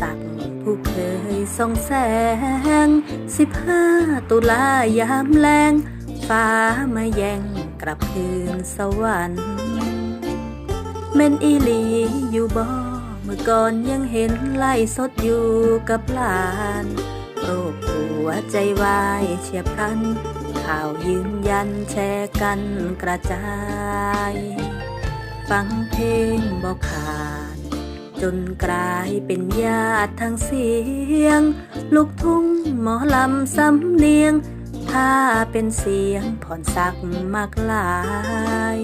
ศักดิ์ผู้เคยส่องแสง สิบห้าตุลายามแรงฟ้ามาแย่งกลับคืนสวรรค์เม่นอีหลีอยู่บ่เมื่อก่อนยังเห็นไล่สดอยู่กับหลานโรคหัวใจวายเฉียบพลัน ข่าวยืนยันแชร์กันกระจาย ฟังเพลงบอกขา จนกลายเป็นญาติทางเสียง ลูกทุ่งหมอลำสำเนียง ถ้าเป็นเสียงผ่อนสักมากลาย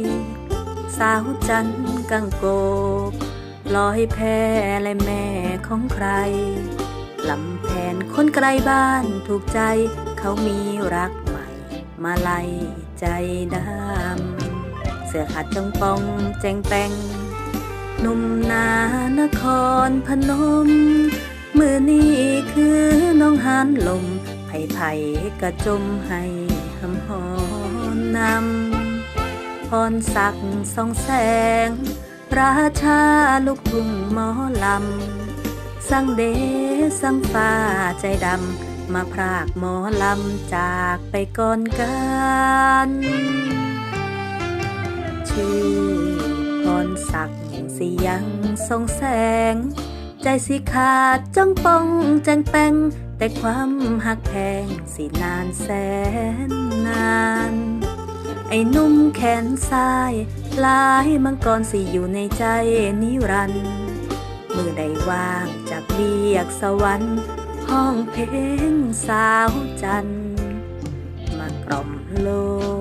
สาวจันกังโกกลอยแพและแม่ของใครลำแผนคนไกลบ้านถูกใจ เขามีรักใหม่ มาไล่ใจดำเสื้อขาดจงปองแจงแปง นุ่มนานครพนม มือนี้คือน้องหานลมไผ่ไผ่กระจมให้หำหอนนำพรศักดิ์สองแสง ราชาลูกทุ่งหมอลำ สังเดสังฟ้าใจดำ มาพรากหมอลำจากไปก่อนกันชื่อ พรศักย์สิยังทรงแสง ใจสิขาดจ้องปองแจงแปงแต่ความหักแพงสินานแสนนาน ไอ้นุ่มแขนซ้ายลายมังกรสิอยู่ในใจนิรันด์มือใดว่างจากเบียกสวรรค์ห้องเพลงสาวจันมากล่อมโลก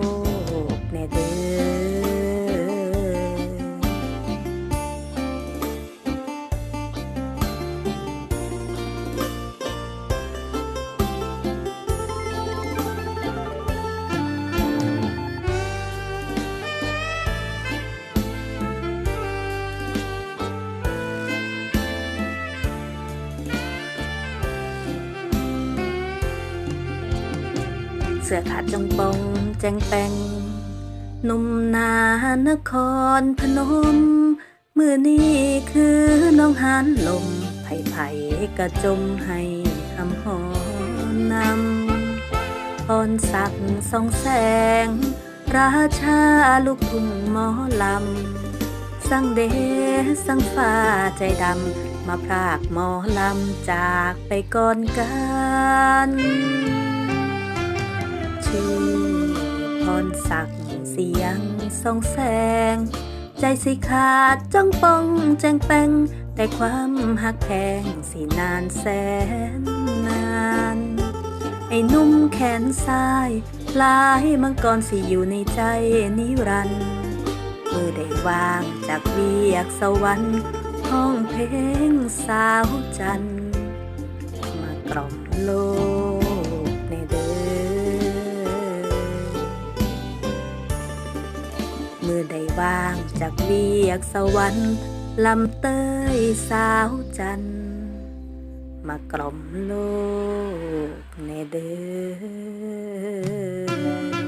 สื้อขาดจงปองแจงแปงหนุ่มนานครพนม มือนี้คือน้องหานลม ไผ่ไผ่กระจมให้หำหอนนำพรศักสองแสง ราชาลูกทุ่งหมอลำ สังเดสังฟ้าใจดำ มาพรากหมอลำจากไปก่อนกัน สียงส่องแสง ใจสิขาดจ้องปองแจงแปงแต่ความหักแพงสินานแสนนานไอ้นุ่มแขนซ้ายลายมังกรสิอยู่ในใจนิรันดร์มือได้วางจากเวียกสวรรค์ห้องเพลงสาวจันทร์มากล่อมโลก มือได้ว่างจากเวียกสวรรค์ลำเต้ยสาวจัน มากล่อมโลกในเดือ